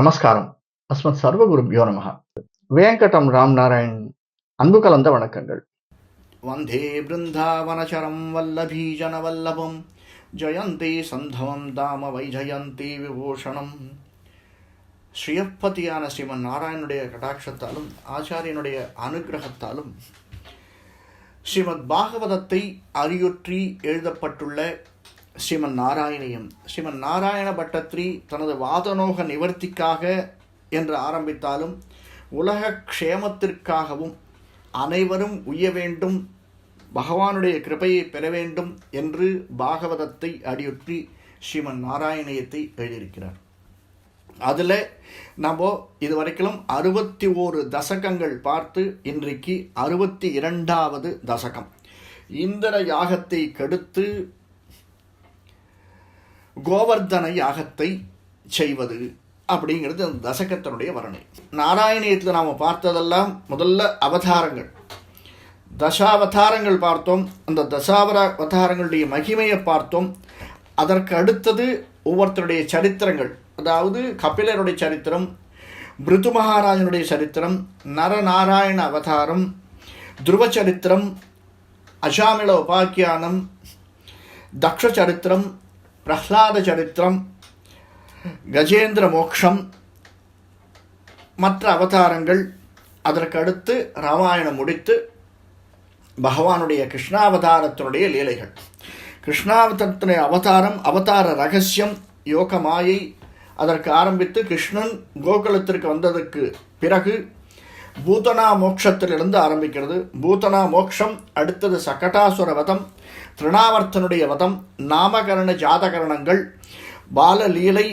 நமஸ்காரம். அஸ்மத் சர்வகுரும் யோனமகா வேங்கடம் ராம் நாராயண் அன்பு கலந்த வணக்கங்கள். வந்தே பிருந்தாவனச்சரம் வல்லபீஜன வல்லபம் ஜயந்தி சந்தவம் தாம வைஜயந்தி விபூஷணம். ஸ்ரீயப்பதியான ஸ்ரீமன் நாராயணனுடைய கடாட்சத்தாலும் ஆச்சாரியனுடைய அனுகிரகத்தாலும் ஸ்ரீமத் பாகவதத்தை அறியுற்றி எழுதப்பட்டுள்ள ஸ்ரீமன் நாராயணியம் ஸ்ரீமன் நாராயண பட்டத்ரி தனது வாதனோக நிவர்த்திக்காக என்று ஆரம்பித்தாலும் உலக க்ஷேமத்திற்காகவும் அனைவரும் உய்ய வேண்டும் பகவானுடைய கிருபையை பெற வேண்டும் என்று பாகவதத்தை அடியுற்றி ஸ்ரீமன் நாராயணியத்தை எழுதியிருக்கிறார். அதில் நம்ம இது வரைக்கும் அறுபத்தி ஓரு தசகங்கள் பார்த்து இன்றைக்கு அறுபத்தி இரண்டாவது தசகம். இந்திர யாகத்தை கெடுத்து கோவர்தன யாகத்தை செய்வது அப்படிங்கிறது அந்த தசகத்தினுடைய வர்ணனை. நாராயணியத்தில் நாம் பார்த்ததெல்லாம் முதல்ல அவதாரங்கள். தசாவதாரங்கள் பார்த்தோம். அந்த தசாவர அவதாரங்களுடைய மகிமையை பார்த்தோம். அதற்கு அடுத்தது ஒவ்வொருத்தருடைய சரித்திரங்கள். அதாவது கபிலருடைய சரித்திரம் பிருது மகாராஜனுடைய சரித்திரம் நரநாராயண அவதாரம் துருவ சரித்திரம் அசாமில உபாக்கியானம் தக்ஷ சரித்திரம் பிரஹ்லாத சரித்திரம் கஜேந்திர மோக்ஷம் மற்ற அவதாரங்கள் அதற்கு அடுத்து ராமாயணம் முடித்து பகவானுடைய கிருஷ்ணாவதாரத்தினுடைய லீலைகள் கிருஷ்ணாவதாரத்தினுடைய அவதாரம் அவதார ரகசியம் யோக மாயை அதற்கு ஆரம்பித்து கிருஷ்ணன் கோகுலத்திற்கு வந்ததற்கு பிறகு பூதனா மோக்ஷத்திலிருந்து ஆரம்பிக்கிறது பூதனா மோக்ஷம் அடுத்தது சகடாசுர வதம் திருணாவர்த்தனுடைய வதம் நாமகரண ஜாதகரணங்கள் பாலலீலை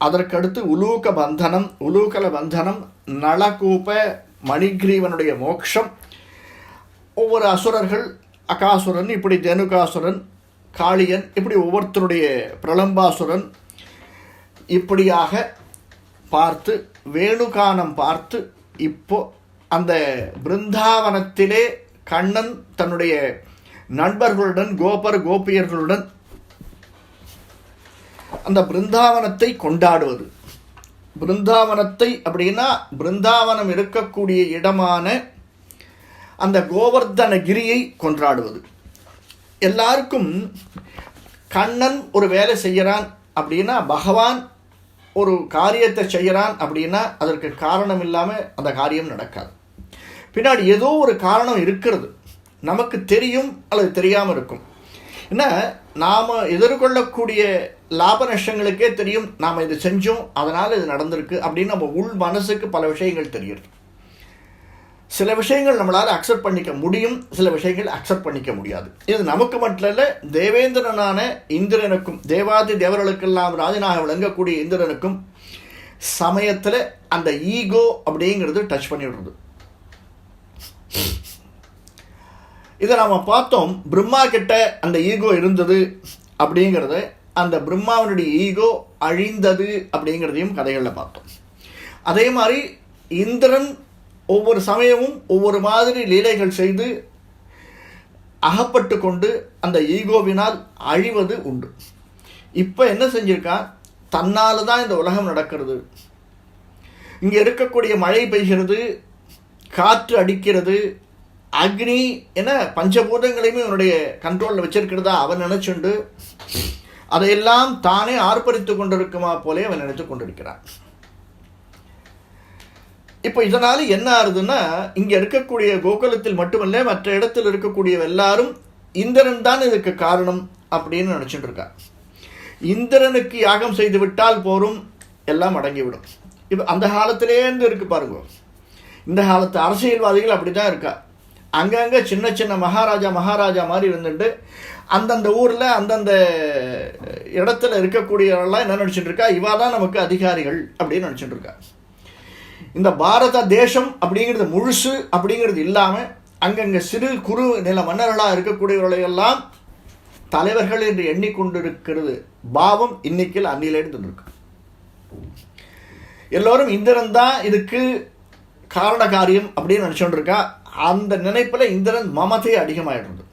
அதற்கடுத்து உலூக பந்தனம் உலூகல பந்தனம் நளகூப மணிகிரீவனுடைய மோக்ஷம் ஒவ்வொரு அசுரர்கள் அகாசுரன் இப்படி தேனுகாசுரன் காளியன் இப்படி ஒவ்வொருத்தருடைய பிரலம்பாசுரன் இப்படியாக பார்த்து வேணுகானம் பார்த்து இப்போ அந்த பிருந்தாவனத்திலே கண்ணன் தன்னுடைய நண்பர்களுடன் கோபர் கோபியர்களுடன் அந்த பிருந்தாவனத்தை கொண்டாடுவது. பிருந்தாவனத்தை அப்படின்னா பிருந்தாவனம் இருக்கக்கூடிய இடமான அந்த கோவர்தனகிரியை கொண்டாடுவது. எல்லாருக்கும் கண்ணன் ஒரு வேலை செய்கிறான் அப்படின்னா பகவான் ஒரு காரியத்தை செய்கிறான் அப்படின்னா அதற்கு காரணம் இல்லாமல் அந்த காரியம் நடக்காது. பின்னாடி ஏதோ ஒரு காரணம் இருக்கிறது. நமக்கு தெரியும் அல்லது தெரியாமல் இருக்கும். ஏன்னா நாம் எதிர்கொள்ளக்கூடிய லாப நஷ்டங்களுக்கே தெரியும். நாம் இது செஞ்சோம் அதனால் இது நடந்திருக்கு அப்படின்னு நம்ம உள் மனசுக்கு பல விஷயங்கள் தெரியுது சில விஷயங்கள் நம்மளால் அக்செப்ட் பண்ணிக்க முடியும் சில விஷயங்கள் அக்செப்ட் பண்ணிக்க முடியாது. இது நமக்கு மட்டும் இல்லை தேவேந்திரனான இந்திரனுக்கும் தேவாதி தேவர்களுக்கெல்லாம் ராஜனாக விளங்கக்கூடிய இந்திரனுக்கும் சமயத்தில் அந்த ஈகோ அப்படிங்கிறது டச் பண்ணிவிடுறது இதை நாம் பார்த்தோம். பிரம்மா கிட்ட அந்த ஈகோ இருந்தது அப்படிங்கிறத அந்த பிரம்மாவனுடைய ஈகோ அழிந்தது அப்படிங்கிறதையும் கதைகளில் பார்த்தோம். அதே மாதிரி இந்திரன் ஒவ்வொரு சமயமும் ஒவ்வொரு மாதிரி லீலைகள் செய்து அகப்பட்டு கொண்டு அந்த ஈகோவினால் அழிவது உண்டு. இப்போ என்ன செஞ்சிருக்கா? தன்னால் தான் இந்த உலகம் நடக்கிறது. இங்கே இருக்கக்கூடிய மழை பெய்கிறது காற்று அடிக்கிறது அக்னி என பஞ்சபூதங்களையுமே அவனுடைய கண்ட்ரோலில் வச்சிருக்கிறதா அவன் நினைச்சுண்டு அதையெல்லாம் தானே ஆர்ப்பரித்து கொண்டிருக்குமா போலே அவன் நினைத்து கொண்டிருக்கிறான். இப்போ இதனால் என்ன ஆகுதுன்னா இங்கே இருக்கக்கூடிய கோகுலத்தில் மட்டுமல்ல மற்ற இடத்தில் இருக்கக்கூடிய எல்லாரும் இந்திரன் தான் இதுக்கு காரணம் அப்படின்னு நினச்சிட்டு இருக்கா. இந்திரனுக்கு யாகம் செய்து விட்டால் போரும் எல்லாம் அடங்கிவிடும். இப்போ அந்த காலத்திலேருந்து இருக்கு பாருங்க. இந்த காலத்து அரசியல்வாதிகள் அப்படி தான் இருக்கா. அங்கங்கே சின்ன சின்ன மகாராஜா மகாராஜா மாதிரி இருந்துட்டு அந்தந்த ஊரில் அந்தந்த இடத்துல இருக்கக்கூடியவர்கள்லாம் என்ன நினச்சிட்டு இருக்கா? இவா தான் நமக்கு அதிகாரிகள் அப்படின்னு நினச்சிட்டு இருக்கா. இந்த பாரத தேசம் அப்படிங்கிறது முழுசு அப்படிங்கிறது இல்லாமல் அங்கங்கே சிறு குறு நில மன்னர்களாக இருக்கக்கூடியவர்களையெல்லாம் தலைவர்கள் என்று எண்ணிக்கொண்டிருக்கிறது. பாவம் இன்னைக்கில் அன்னிலேருந்து இருக்கு எல்லோரும் இந்திரன் தான் இதுக்கு காரண காரியம் அப்படின்னு நினச்சோண்டு இருக்கா. அந்த நினைப்பில் இந்திரன் மமதை அதிகமாயிடுறது.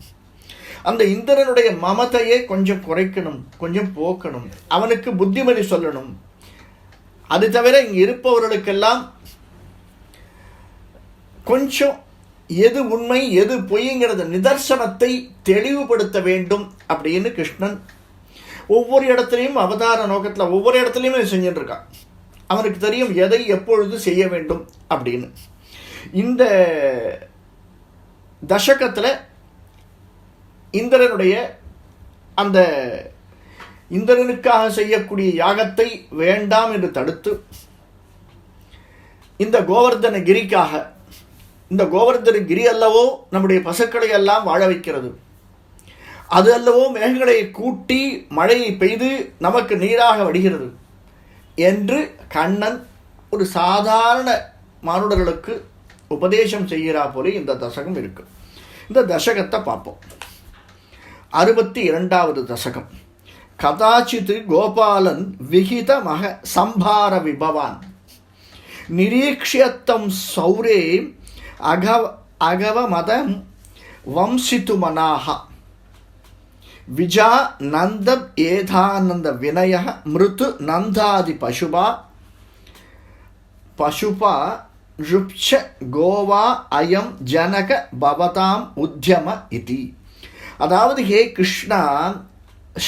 அந்த இந்திரனுடைய மமதையை கொஞ்சம் குறைக்கணும் கொஞ்சம் போக்கணும் அவனுக்கு புத்திமதி சொல்லணும். அது தவிர இங்கே இருப்பவர்களுக்கெல்லாம் கொஞ்சம் எது உண்மை எது பொய்ங்கிறத நிதர்சனத்தை தெளிவுபடுத்த வேண்டும் அப்படின்னு கிருஷ்ணன் ஒவ்வொரு இடத்துலையும் அவதார நோக்கத்தில் ஒவ்வொரு இடத்துலையுமே செஞ்சுட்டு இருக்கான். அவனுக்கு தெரியும் எதை எப்பொழுது செய்ய வேண்டும் அப்படின்னு. இந்த தசகத்தில் இந்திரனுடைய அந்த இந்திரனுக்காக செய்யக்கூடிய யாகத்தை வேண்டாம் என்று தடுத்து இந்த கோவர்தன கிரிக்காக இந்த கோவர்தன கிரி அல்லவோ நம்முடைய பசுக்களை எல்லாம் வாழ வைக்கிறது. அது அல்லவோ மேகங்களை கூட்டி மழையை பெய்து நமக்கு நீராக வடிகிறது என்று கண்ணன் ஒரு சாதாரண மானுடர்களுக்கு உபதேசம் செய்கிறா போல இந்த தசகம் இருக்கு. இந்த தசகத்தை பார்ப்போம். அறுபத்தி இரண்டாவது தசகம். கதாச்சித்து கோபாலன் விகித மக சம்பார விபவான். நிரீக்ஷியத்தம் சௌரே அகவ அகவமதம் வம்சித்துமனாக விஜா நந்த ஏதானந்த வினய மிருத்து நந்தாதி பசுபா பசுபா ருப்ச கோவா அயம் ஜனக பவதாம் உத்தியம இதி அதாவது ஹே கிருஷ்ணா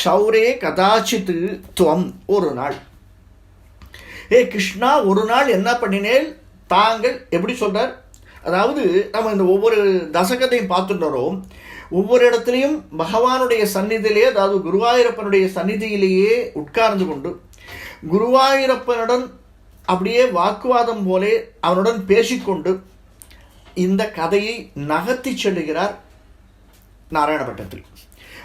ஷௌரே கதாச்சித்து துவம் ஒரு நாள்। ஹே கிருஷ்ணா ஒரு நாள் என்ன பண்ணினேன் தாங்கள் எப்படி சொல்றார்? அதாவது நம்ம இந்த ஒவ்வொரு தசகத்தையும் பார்த்துட்டுறோம் ஒவ்வொரு இடத்துலையும் பகவானுடைய சந்நிதியிலேயே அதாவது குருவாயூரப்பனுடைய சந்நிதியிலேயே உட்கார்ந்து கொண்டு குருவாயூரப்பனுடன் அப்படியே வாக்குவாதம் போலே அவனுடன் பேசிக்கொண்டு இந்த கதையை நகர்த்தி செல்லுகிறார் நாராயணபட்டத்தில்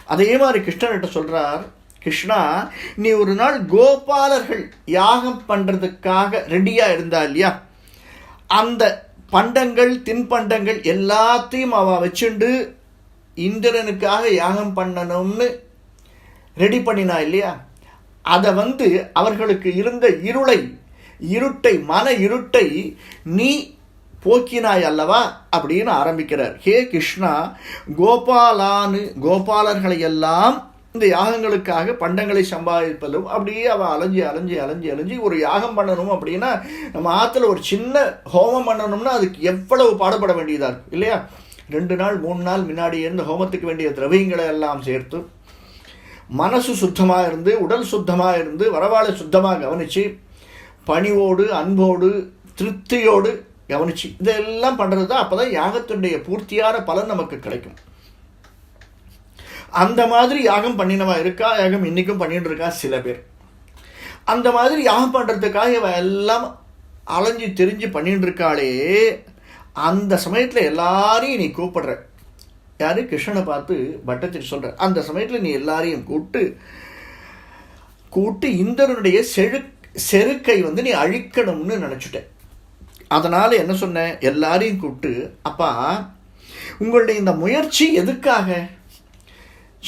அதே மாதிரி கிருஷ்ணர்கிட்ட சொல்கிறார் கிருஷ்ணா நீ ஒரு நாள் கோபாலர்கள் யாகம் பண்ணுறதுக்காக ரெடியாக இருந்தா இல்லையா? அந்த பண்டங்கள் தின்பண்டங்கள் எல்லாத்தையும் அவ வச்சுண்டு இந்திரனுக்காக யாகம் பண்ணணும்னு ரெடி பண்ணினா இல்லையா? அதை வந்து அவர்களுக்கு இருந்த இருளை இருட்டை மன இருட்டை நீ போக்கினாய் அல்லவா? அப்படின்னு ஆரம்பிக்கிறார். ஹே கிருஷ்ணா கோபாலானு கோபாலர்களை எல்லாம் இந்த யாகங்களுக்காக பண்டங்களை சம்பாதிப்பதும் அப்படியே அவன் அலைஞ்சி அலைஞ்சி அலைஞ்சி அலைஞ்சி ஒரு யாகம் பண்ணணும் அப்படின்னா நம்ம ஆற்றுல ஒரு சின்ன ஹோமம் பண்ணணும்னா அதுக்கு எவ்வளவு பாடுபட வேண்டியதாக இருக்கும் இல்லையா? ரெண்டு நாள் மூணு நாள் முன்னாடி இருந்து ஹோமத்துக்கு வேண்டிய திரவியங்களை எல்லாம் சேர்த்து மனசு சுத்தமாக இருந்து உடல் சுத்தமாக இருந்து வரவாளை சுத்தமாக கவனித்து பணிவோடு அன்போடு திருப்தியோடு கவனிச்சு. இதெல்லாம் பண்ணுறது தான் அப்போ தான் யாகத்தினுடைய பூர்த்தியான பலன் நமக்கு கிடைக்கும். அந்த மாதிரி யாகம் பண்ணினவா இருக்கா? யாகம் இன்றைக்கும் பண்ணிட்டு இருக்கா? சில பேர். அந்த மாதிரி யாகம் பண்ணுறதுக்காக இவ எல்லாம் அலைஞ்சு தெரிஞ்சு பண்ணிட்டு இருக்காளே அந்த சமயத்தில் எல்லாரையும் நீ கூப்பிடுற. யாரு? கிருஷ்ணனை பார்த்து பட்டத்தில் சொல்கிற அந்த சமயத்தில் நீ எல்லாரையும் கூப்பிட்டு கூட்டு இந்திரனுடைய செழு செருக்கை வந்து நீ அழிக்கணும்னு நினச்சிட்டேன் அதனால் என்ன சொன்னேன் எல்லாரையும் கூப்பிட்டு அப்பா உங்களுடைய இந்த முயற்சி எதுக்காக?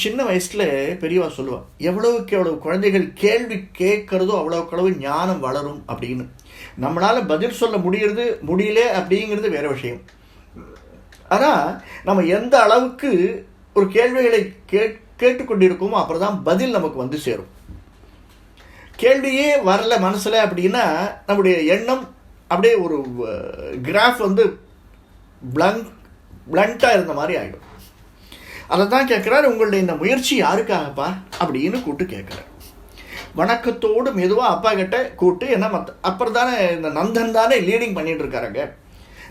சின்ன வயசில் பெரியவா சொல்லுவாள் எவ்வளவுக்கு எவ்வளவு குழந்தைகள் கேள்வி கேட்குறதோ அவ்வளோக்கு அளவு ஞானம் வளரும் அப்படின்னு. நம்மளால் பதில் சொல்ல முடியறது முடியல அப்படிங்கிறது வேற விஷயம். ஆனால் நம்ம எந்த அளவுக்கு ஒரு கேள்விகளை கேட் கேட்டுக்கொண்டிருக்கோமோ அப்புறம் தான் பதில் நமக்கு வந்து சேரும். கேள்வியே வரல மனசில் அப்படின்னா நம்முடைய எண்ணம் அப்படியே ஒரு கிராஃப் வந்து பிளங்க் பிளண்ட்டாக இருந்த மாதிரி ஆகிடும் அதை தான் கேட்குறாரு உங்களுடைய இந்த முயற்சி யாருக்காகப்பா? அப்படின்னு கூப்பிட்டு கேட்குறாரு. வணக்கத்தோடு மெதுவாக அப்பா கிட்ட கூப்பிட்டு என்ன மற்ற அப்புறம் தானே இந்த நந்தன் தானே லீடிங் பண்ணிட்டு இருக்காருங்க?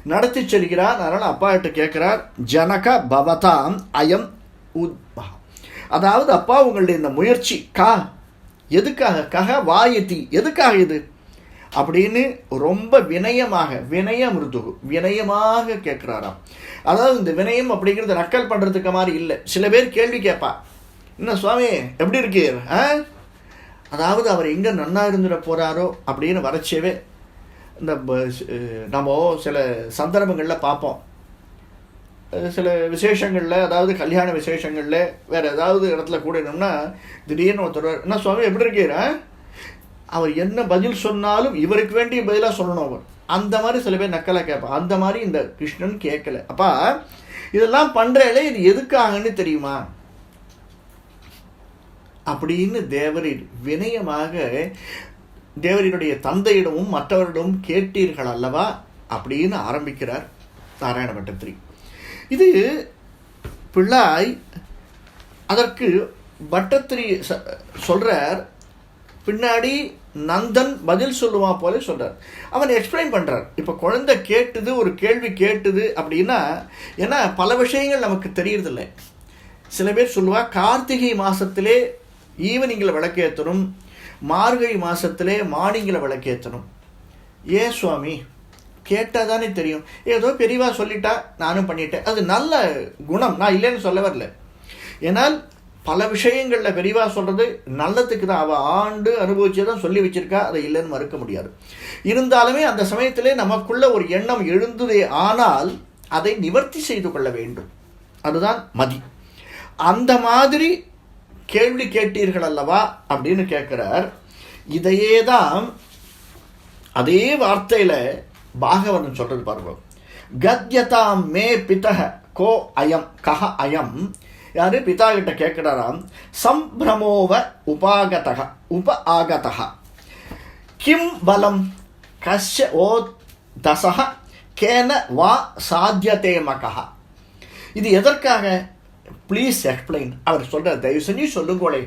நடத்தி செல்கிறார். அதனால் அப்பா கிட்ட கேட்குறார் ஜனக பவதாம் அயம் உத் அதாவது அப்பா உங்களுடைய இந்த முயற்சி கா எதுக்காக? கக வாயதி எதுக்காக இது? அப்படின்னு ரொம்ப வினயமாக வினய மிருதுகு வினயமாக கேட்குறாராம். அதாவது இந்த வினயம் அப்படிங்கிறது நக்கல் பண்ணுறதுக்கு மாதிரி இல்லை. சில பேர் கேள்வி கேட்பா. என்ன சுவாமி எப்படி இருக்கீர்? ஆ? அதாவது அவர் எங்கே நன்னா இருந்துட போகிறாரோ அப்படின்னு வரச்சேவே இந்த நம்ம சில சந்தர்ப்பங்களில் பார்ப்போம். சில விசேஷங்களில் அதாவது கல்யாண விசேஷங்களில் வேறு ஏதாவது இடத்துல கூடணும்னா திடீர்னு ஒருத்தர் என்ன சுவாமி எப்படி இருக்கீர் அவர் என்ன பதில் சொன்னாலும் இவருக்கு வேண்டிய பதிலாக சொல்லணும் அவர். அந்த மாதிரி சில பேர் நக்கலை கேட்பான் அந்த மாதிரி இந்த கிருஷ்ணன் கேட்கல. அப்பா இதெல்லாம் பண்ணுறேல இது எதுக்காகன்னு தெரியுமா? அப்படின்னு தேவரில் வினயமாக தேவரினுடைய தந்தையிடமும் மற்றவரிடமும் கேட்டீர்கள் அல்லவா? அப்படின்னு ஆரம்பிக்கிறார் நாராயண பட்டத்திரி. இது பிள்ளாய் அதற்கு பட்டத்திரி ச- பின்னாடி நந்தன் பதில் சொல்லுவான் போல சொல்கிறார் அவன் எக்ஸ்பிளைன் பண்ணுறார் இப்போ குழந்தை கேட்டுது ஒரு கேள்வி கேட்டுது அப்படின்னா ஏன்னா பல விஷயங்கள் நமக்கு தெரியறதில்லை. சில பேர் சொல்லுவா கார்த்திகை மாதத்திலே ஈவினிங்கில் விளக்கேற்றணும் மார்கழி மாதத்திலே மார்னிங்கில் விளக்கேற்றணும் ஏன் சுவாமி? கேட்டால் தானே தெரியும். ஏதோ பெரியவா சொல்லிட்டா நானும் பண்ணிட்டேன். அது நல்ல குணம். நான் இல்லைன்னு சொல்ல வரல. ஏன்னால் பல விஷயங்களில் பெரியவா சொல்கிறது நல்லதுக்கு தான். அவள் ஆண்டு அனுபவிச்சு தான் சொல்லி வச்சுருக்கா. அதை இல்லைன்னு மறுக்க முடியாது. இருந்தாலுமே அந்த சமயத்திலே நமக்குள்ள ஒரு எண்ணம் எழுந்ததே ஆனால் அதை நிவர்த்தி செய்து கொள்ள வேண்டும். அதுதான் மதி. அந்த மாதிரி கேள்வி கேட்டீர்கள் அல்லவா அப்படின்னு கேட்குறார். இதையே தான் அதே வார்த்தையில் பாகவதன் சொல்றது பாருங்க. கத்யதாம் மே பிதக கோ அயம் கஹ அயம். யாரு பிதா கிட்ட கேட்கிறாராம் சம்பிரமோவ உபாகதக உப ஆகதக கிம் பலம் கஷ்ய ஓ தசக கேன வா சாத்தியதே மகா இது எதற்காக? ப்ளீஸ் எக்ஸ்பிளைன் அவர் சொல்கிற தயவு செஞ்சு சொல்லுங்களே.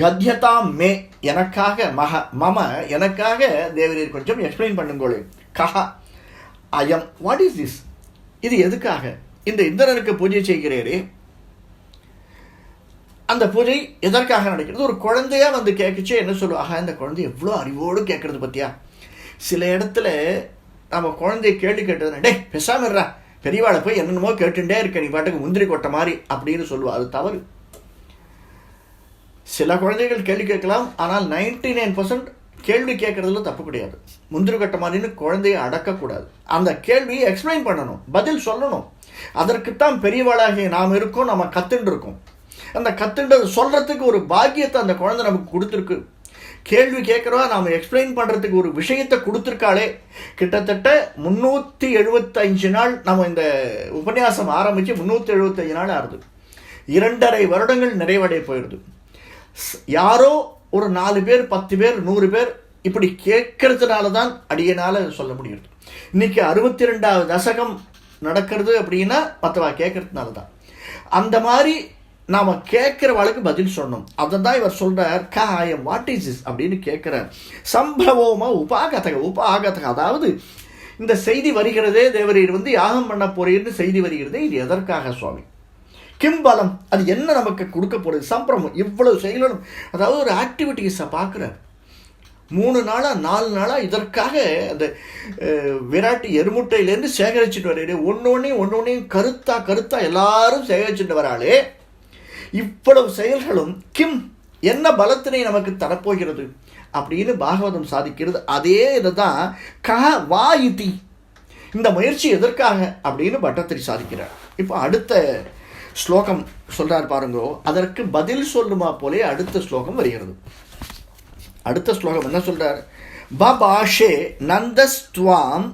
கத்யதாம் மே எனக்காக மக மம எனக்காக தேவரீர் கொஞ்சம் எக்ஸ்பிளைன் பண்ணுங்களேன் கஹ அயம் வாட் இஸ் திஸ் இது எதுக்காக? இந்த இந்திரனுக்கு பூஜை செய்கிறீரே அந்த பூஜை எதற்காக நடக்கிறது? ஒரு குழந்தையாக வந்து கேட்குச்சு என்ன சொல்லுவாங்க இந்த குழந்தை எவ்வளோ அறிவோடு கேட்குறது பற்றியா சில இடத்துல நம்ம குழந்தைய கேள்வி கேட்டதுன்னா டே பெசாமிடுறா பெரியவாளை போய் என்னென்னமோ கேட்டுட்டே இருக்க நீ பாட்டுக்கு முந்திரி கொட்டை மாதிரி அப்படின்னு சொல்லுவா. அது தவறு. சில குழந்தைகள் கேள்வி கேட்கலாம் ஆனால் நைன்டி நைன் பர்சன்ட் கேள்வி கேட்கறதுல தப்பு கிடையாது. முந்திரி கொட்டை மாதிரின்னு குழந்தையை அடக்கக்கூடாது. அந்த கேள்வியை எக்ஸ்பிளைன் பண்ணணும் பதில் சொல்லணும். அதற்குத்தான் பெரியவாளாகிய நாம் இருக்கோம் நம்ம கத்துட்டு இருக்கோம். அந்த கத்துன்றது சொல்கிறதுக்கு ஒரு பாக்கியத்தை அந்த குழந்தை நமக்கு கொடுத்துருக்கு. கேள்வி கேட்குறோம் நாம் எக்ஸ்பிளைன் பண்ணுறதுக்கு ஒரு விஷயத்தை கொடுத்துருக்காளே. கிட்டத்தட்ட முந்நூற்றி எழுபத்தஞ்சு நாள் நம்ம இந்த உபன்யாசம் ஆரம்பித்து முந்நூற்றி எழுபத்தஞ்சு நாள் ஆகுது இரண்டரை வருடங்கள் நிறைவடைய போயிடுது ஸ்- யாரோ ஒரு நாலு பேர் பத்து பேர் நூறு பேர் இப்படி கேட்கறதுனால தான் அடியனால் சொல்ல முடியுது. இன்னைக்கு அறுபத்தி ரெண்டாவது தசகம் நடக்கிறது அப்படின்னா மற்றவா கேட்கறதுனால தான் அந்த மாதிரி நாம கேட்கிறவளுக்கு பதில் சொன்னோம் அதை தான் இவர் சொல்கிறார் காயம் வாட் இஸ் இஸ் அப்படின்னு கேட்குறார். சம்பவமா உபாகதக உபாகதக. அதாவது இந்த செய்தி வருகிறதே தேவரீர் வந்து யாகம் பண்ண போறீர்னு செய்தி வருகிறதே இது எதற்காக சுவாமி? கிம்பலம் அது என்ன நமக்கு கொடுக்க போறது சம்பிரமம் இவ்வளவு செயலும் அதாவது ஒரு ஆக்டிவிட்டிஸை பார்க்குறார். மூணு நாளாக நாலு நாளாக இதற்காக அந்த விராட்டு விராட்டி எருமுட்டையிலேருந்து சேகரிச்சுட்டு வர்றாரு. ஒன்று ஒன்றையும் ஒன்று ஒன்றையும் கருத்தா கருத்தா எல்லாரும் சேகரிச்சுட்டு வராளே இவ்வளவு செயல்களும் கிம் என்ன பலத்தினை நமக்கு தரப்போகிறது? அப்படின்னு பாகவதம் சாதிக்கிறது. அதே இதுதான் தான் வா வாயுதி இந்த முயற்சி எதற்காக? அப்படின்னு பட்டத்திரி சாதிக்கிறார். இப்போ அடுத்த ஸ்லோகம் சொல்கிறார் பாருங்கோ அதற்கு பதில் சொல்லுமா போலே அடுத்த ஸ்லோகம் வருகிறது. அடுத்த ஸ்லோகம் என்ன சொல்கிறார் பபாஷே நந்தஸ்துவாம்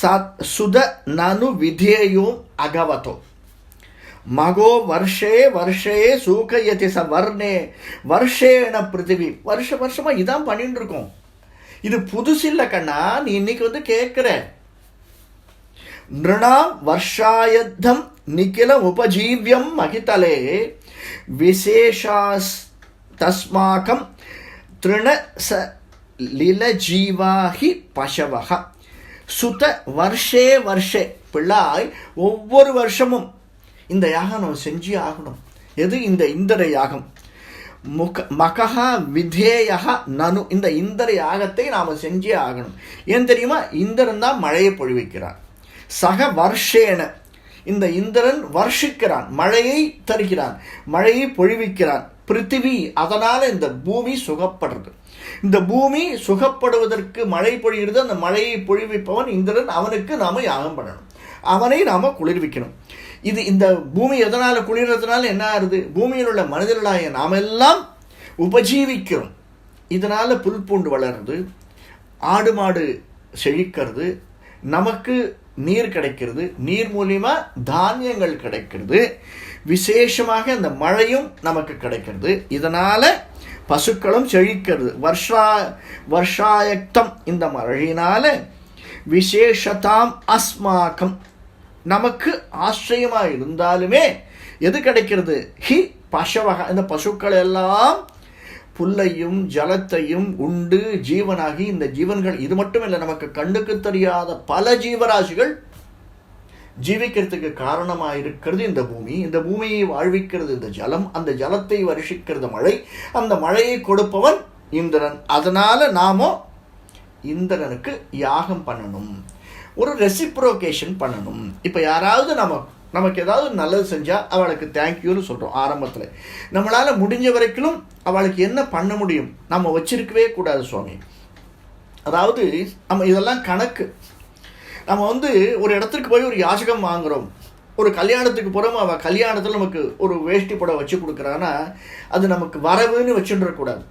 சத் சுத நனு விதேயோம் அகவதோ. மகோ வருஷே வருஷே சூக்கயதி ச வர்ணே வருஷேன பிருத்திவி. வருஷ வருஷமாக இதான் பண்ணிட்டு இருக்கோம் இது புதுசு இல்லை கண்ணா நீ இன்னைக்கு வந்து கேட்குற நிருணாம் வருஷாயத்தம் நிகில உபஜீவியம் மகிதலே விசேஷாஸ் தஸ்மாக்கம் திருண ச லிலஜீவாஹி பசவக சுத வருஷே வருஷே பிள்ளாய் ஒவ்வொரு வருஷமும் இந்த யாகம் நம்ம செஞ்சே ஆகணும். எது இந்த இந்திர யாகம்? முக மகா விதேயா நனு. இந்த இந்திர யாகத்தை நாம் செஞ்சே ஆகணும். ஏன் தெரியுமா? இந்திரன் தான் மழையை பொழிவிக்கிறான். சக வருஷேன இந்த இந்திரன் வர்ஷிக்கிறான் மழையை தருகிறான் மழையை பொழிவிக்கிறான். பிருத்திவி அதனால் இந்த பூமி சுகப்படுறது இந்த பூமி சுகப்படுவதற்கு மழை பொழிகிறது அந்த மழையை பொழிவிப்பவன் இந்திரன் அவனுக்கு நாம் யாகம் பண்ணணும். அவனை நாம் குளிர்விக்கணும். இது இந்த பூமி எதனால் குளிர்றதுனால என்ன ஆகுது பூமியில் உள்ள மனிதர்களாய நாமெல்லாம் உபஜீவிக்கிறோம். இதனால் புல் பூண்டு வளருது ஆடு மாடு செழிக்கிறது நமக்கு நீர் கிடைக்கிறது நீர் மூலியமா தானியங்கள் கிடைக்கிறது விசேஷமாக அந்த மழையும் நமக்கு கிடைக்கிறது. இதனால பசுக்களும் செழிக்கிறது. வருஷா வருஷாயக்தம் இந்த மழையினால விசேஷதாம் அஸ்மாக்கம். நமக்கு ஆச்சரியமாக இருந்தாலுமே எது கிடைக்கிறது? ஹி பசவக இந்த பசுக்கள் எல்லாம் புல்லையும் ஜலத்தையும் உண்டு ஜீவனாகி இந்த ஜீவன்கள். இது மட்டும் இல்லை நமக்கு கண்ணுக்கு தெரியாத பல ஜீவராசிகள் ஜீவிக்கிறதுக்கு காரணமாக இருக்கிறது இந்த பூமி. இந்த பூமியை வாழ்விக்கிறது இந்த ஜலம் அந்த ஜலத்தை வருஷிக்கிறது மழை. அந்த மழையை கொடுப்பவன் இந்திரன். அதனால நாமோ இந்திரனுக்கு யாகம் பண்ணணும். ஒரு ரெசிப்ரோகேஷன் பண்ணணும். இப்போ யாராவது நம்ம நமக்கு ஏதாவது நல்லது செஞ்சால் அவளுக்கு தேங்க்யூன்னு சொல்கிறோம் ஆரம்பத்தில். நம்மளால் முடிஞ்ச வரைக்கும் அவளுக்கு என்ன பண்ண முடியும்? நம்ம வச்சிருக்கவே கூடாது சுவாமி. அதாவது நம்ம இதெல்லாம் கணக்கு. நம்ம வந்து ஒரு இடத்துக்கு போய் ஒரு யாசகம் வாங்குகிறோம் ஒரு கல்யாணத்துக்கு போகிறோம் அவள் கல்யாணத்தில் நமக்கு ஒரு வேஷ்டி புடவை வச்சு கொடுக்குறான்னா அது நமக்கு வரவுன்னு வச்சுட்டுறக்கூடாது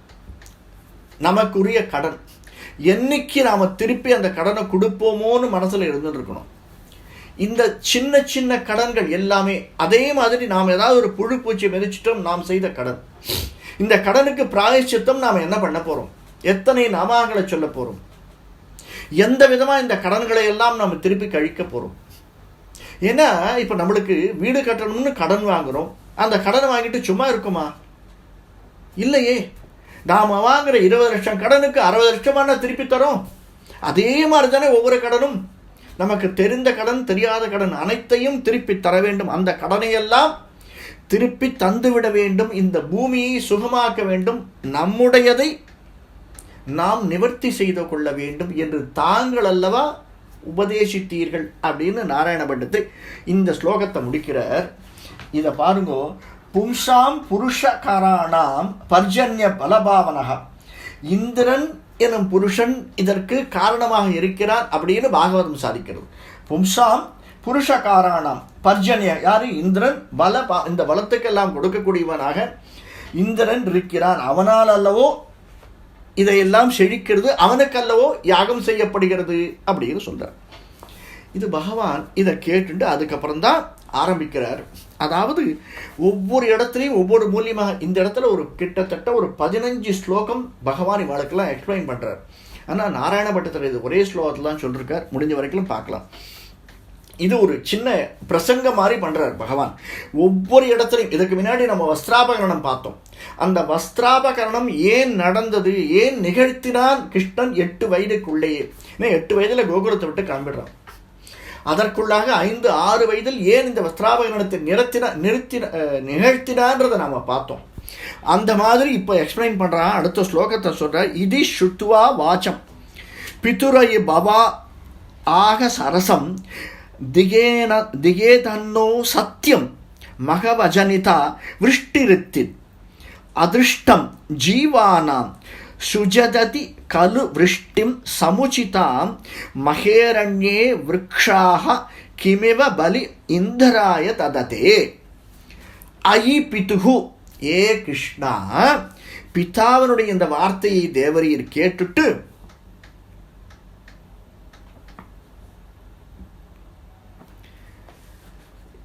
நமக்குரிய கடன். என்னைக்கு நாம் திருப்பி அந்த கடனை கொடுப்போமோன்னு மனசில் இருந்துட்டு இருக்கணும். இந்த சின்ன சின்ன கடன்கள் எல்லாமே அதே மாதிரி நாம் ஏதாவது ஒரு புழு பூச்சி மிதிச்சிட்டோம் நாம் செய்த கடன். இந்த கடனுக்கு பிராயச்சித்தம் நாம் என்ன பண்ண போகிறோம் எத்தனை நாமங்களை சொல்ல போகிறோம் எந்த விதமாக இந்த கடன்களை எல்லாம் நம்ம திருப்பி கழிக்க போகிறோம் ஏன்னா இப்போ நம்மளுக்கு வீடு கட்டணும்னு கடன் வாங்குகிறோம் அந்த கடனை வாங்கிட்டு சும்மா இருக்குமா? இல்லையே. நாம் வாங்குற இருபது லட்சம் கடனுக்கு அறுபது லட்சமான திருப்பி தரோம்? அதே மாதிரி தானே ஒவ்வொரு கடனும். நமக்கு தெரிந்த கடன் தெரியாத கடன் அனைத்தையும் திருப்பி தர வேண்டும். அந்த கடனையெல்லாம் திருப்பி தந்துவிட வேண்டும். இந்த பூமியை சுகமாக்க வேண்டும். நம்முடையதை நாம் நிவர்த்தி செய்து கொள்ள வேண்டும் என்று தாங்கள் அல்லவா உபதேசித்தீர்கள் அப்படின்னு நாராயண பண்டத்தை இந்த ஸ்லோகத்தை முடிக்கிறார். இதை பாருங்க. பும்சாம் புருஷகாராணாம் பர்ஜன்ய பலபாவனகா இந்திரன் எனும் புருஷன் இதற்கு காரணமாக இருக்கிறார் அப்படின்னு பாகவதம் சாதிக்கிறது பும்சாம் புருஷகாராணாம் பர்ஜன்ய யாரு? இந்திரன். பல இந்த பலத்துக்கெல்லாம் கொடுக்கக்கூடியவனாக இந்திரன் இருக்கிறான். அவனால் அல்லவோ இதையெல்லாம் செழிக்கிறது அவனுக்கல்லவோ யாகம் செய்யப்படுகிறது அப்படின்னு சொல்றார். இது பகவான் இதை கேட்டுட்டு அதுக்கப்புறம் தான் ஆரம்பிக்கிறார். அதாவது ஒவ்வொரு இடத்துலையும் ஒவ்வொரு மூலியமாக இந்த இடத்துல ஒரு கிட்டத்தட்ட ஒரு பதினஞ்சு ஸ்லோகம் பகவான் இவளுக்கெல்லாம் எக்ஸ்பிளைன் பண்ணுறார் ஆனால் நாராயண பட்டத்தில் இது ஒரே ஸ்லோகத்தில் தான் சொல்லியிருக்கார் முடிஞ்ச வரைக்கும் பார்க்கலாம். இது ஒரு சின்ன பிரசங்க மாதிரி பண்ணுறார் பகவான். ஒவ்வொரு இடத்துலையும் இதுக்கு முன்னாடி நம்ம வஸ்திராபகரணம் பார்த்தோம். அந்த வஸ்திராபகரணம் ஏன் நடந்தது ஏன் நிகழ்த்தினான் கிருஷ்ணன் எட்டு வயதுக்குள்ளேயே. ஏன்னா எட்டு வயதில் கோகுலத்தை விட்டு கிளம்பிடுறான். அதற்குள்ளாக ஐந்து ஆறு வயதில் ஏன் இந்த வஸ்திராபகரணத்தை நிறுத்தின நிறுத்தின நிகழ்த்தினான்றதை நாம் பார்த்தோம். அந்த மாதிரி இப்போ எக்ஸ்பிளைன் பண்ணுறான் அடுத்த ஸ்லோகத்தை சொல்ற இது சுத்துவா வாச்சம் பிதுரயி பவா ஆக சரசம் திகேன திகே தன்னோ சத்தியம் மகவஜனிதா விருஷ்டிருத்தி அதிருஷ்டம் ஜீவானாம் சுஜததி கலு விருஷ்டிம் சமுச்சிதாம் மகேரண்யே விரக்ஷாக கிமிவ பலி இந்தராய தததே ஐ பிதுகு ஏ கிருஷ்ணா பிதாவினுடைய இந்த வார்த்தையை தேவரீர் கேட்டுட்டு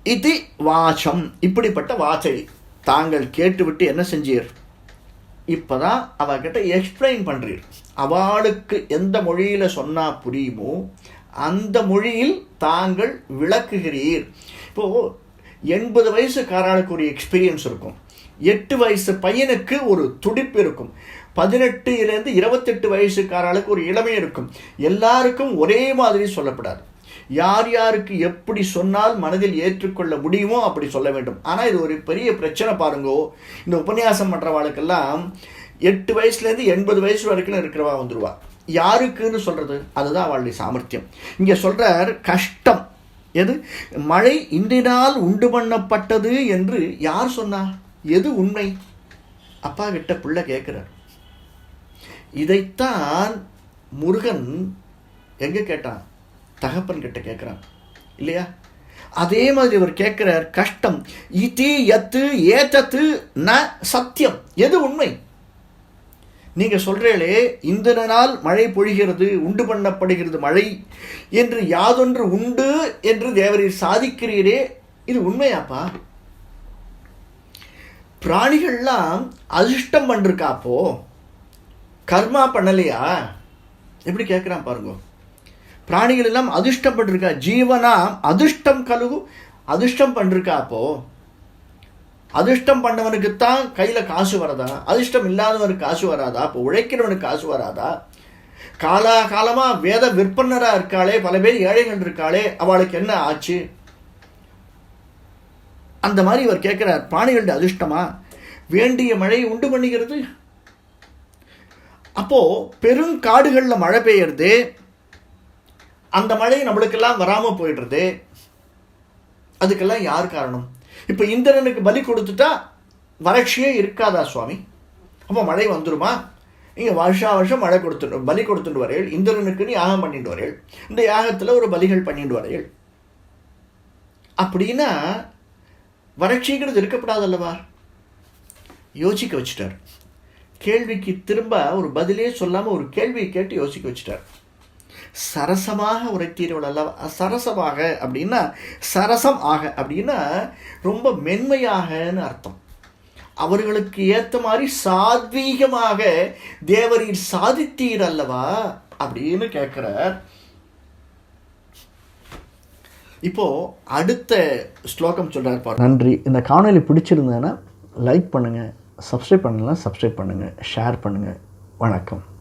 இது வாச்சம். இப்படிப்பட்ட வாச்சை தாங்கள் கேட்டுவிட்டு என்ன செஞ்சீர்? இப்போ தான் அவகிட்ட எக்ஸ்பிளைன் பண்ணுறீர் அவளுக்கு எந்த மொழியில் சொன்னால் புரியுமோ அந்த மொழியில் தாங்கள் விளக்குகிறீர். இப்போ எண்பது வயசுக்காரனுக்கு ஒரு எக்ஸ்பீரியன்ஸ் இருக்கும். எட்டு வயசு பையனுக்கு ஒரு துடிப்பு இருக்கும். பதினெட்டுலேருந்து இருபத்தெட்டு வயசுக்காரளுக்கு ஒரு இளமை இருக்கும். எல்லாருக்கும் ஒரே மாதிரி சொல்லப்படாது. யார் யாருக்கு எப்படி சொன்னால் மனதில் ஏற்றுக்கொள்ள முடியுமோ அப்படி சொல்ல வேண்டும். ஆனால் இது ஒரு பெரிய பிரச்சனை பாருங்கோ. இந்த உபன்யாசம் பண்ணுறவாளுக்கெல்லாம் எட்டு வயசுலேருந்து எண்பது வயசு வரைக்கும் இருக்கிறவா வந்துடுவா யாருக்குன்னு சொல்கிறது அதுதான் அவளுடைய சாமர்த்தியம். இங்கே சொல்கிறார் கஷ்டம். எது? மழை இன்றினால் உண்டு பண்ணப்பட்டது என்று யார் சொன்னா? எது உண்மை? அப்பா கிட்ட பிள்ளை கேட்குறார் இதைத்தான் முருகன் எங்கே கேட்டான்? தகப்பன் கிட்ட இல்லையா? அதே மாதிரி அவர் கேட்குறார் கஷ்டம். இதி எத்து ஏத்தத்து ந சத்தியம். எது உண்மை? நீங்கள் சொல்கிறீங்களே இந்திரனால் மழை பொழிகிறது உண்டு பண்ணப்படுகிறது மழை. என்று யாதொன்று உண்டு என்று தேவரீர் சாதிக்கிறீரே. இது உண்மையாப்பா? பிராணிகள்லாம் அதிர்ஷ்டம் பண்ணிருக்காப்போ கர்மா பண்ணலையா? எப்படி கேட்குறான் பாருங்க. பிராணிகள் எல்லாம் அதிர்ஷ்டம் பண்ணிருக்கா ஜீவனா? அதிர்ஷ்டம் கழுவு அதிர்ஷ்டம் பண்ணிருக்கா அப்போ? அதிர்ஷ்டம் பண்ணவனுக்குத்தான் கையில் காசு வரதா? அதிர்ஷ்டம் இல்லாதவனுக்கு காசு வராதா? அப்போ உழைக்கிறவனுக்கு காசு வராதா? காலா காலமாக வேத விற்பனராக இருக்காளே பல பேர் ஏழைகள் இருக்காளே அவளுக்கு என்ன ஆச்சு? அந்த மாதிரி இவர் கேட்குறார் பிராணிகளுடைய அதிர்ஷ்டமா? வேண்டிய மழையை உண்டு பண்ணுகிறது? அப்போ பெருங்காடுகளில் மழை பெய்யறது அந்த மழை நம்மளுக்கெல்லாம் வராமல் போயிடுறது. அதுக்கெல்லாம் யார் காரணம்? இப்போ இந்திரனுக்கு பலி கொடுத்துட்டா வறட்சியே இருக்காதா சுவாமி? அப்போ மழை வந்துடுமா நீங்கள் வருஷா வருஷம் மழை கொடுத்துட்டு பலி கொடுத்துட்டு வரேள் இந்திரனுக்குன்னு யாகம் பண்ணிட்டு வரேள் இந்த யாகத்தில் ஒரு பலிகள் பண்ணிட்டு வரேள் அப்படின்னா வறட்சிங்கிறது இருக்கப்படாதல்லவா? யோசிக்க வச்சுட்டார். கேள்விக்கு திரும்ப ஒரு பதிலே சொல்லாமல் ஒரு கேள்வியை கேட்டு யோசிக்க வச்சுட்டார். சரசமாக உரைத்தீர்கள் அல்லவா? சரசமாக அப்படின்னா சரசம் ஆக அப்படின்னா ரொம்ப மென்மையாகன்னு அர்த்தம். அவர்களுக்கு ஏற்ற மாதிரி சாத்வீகமாக தேவரீர் சாதித்தீர் அல்லவா? அப்படின்னு கேட்குறார். இப்போ அடுத்த ஸ்லோகம் சொல்கிறார் பாரு நன்றி. இந்த காணொலி பிடிச்சிருந்தேன்னா லைக் பண்ணுங்கள் சப்ஸ்கிரைப் பண்ணலாம் சப்ஸ்கிரைப் பண்ணுங்கள் ஷேர் பண்ணுங்கள் வணக்கம்.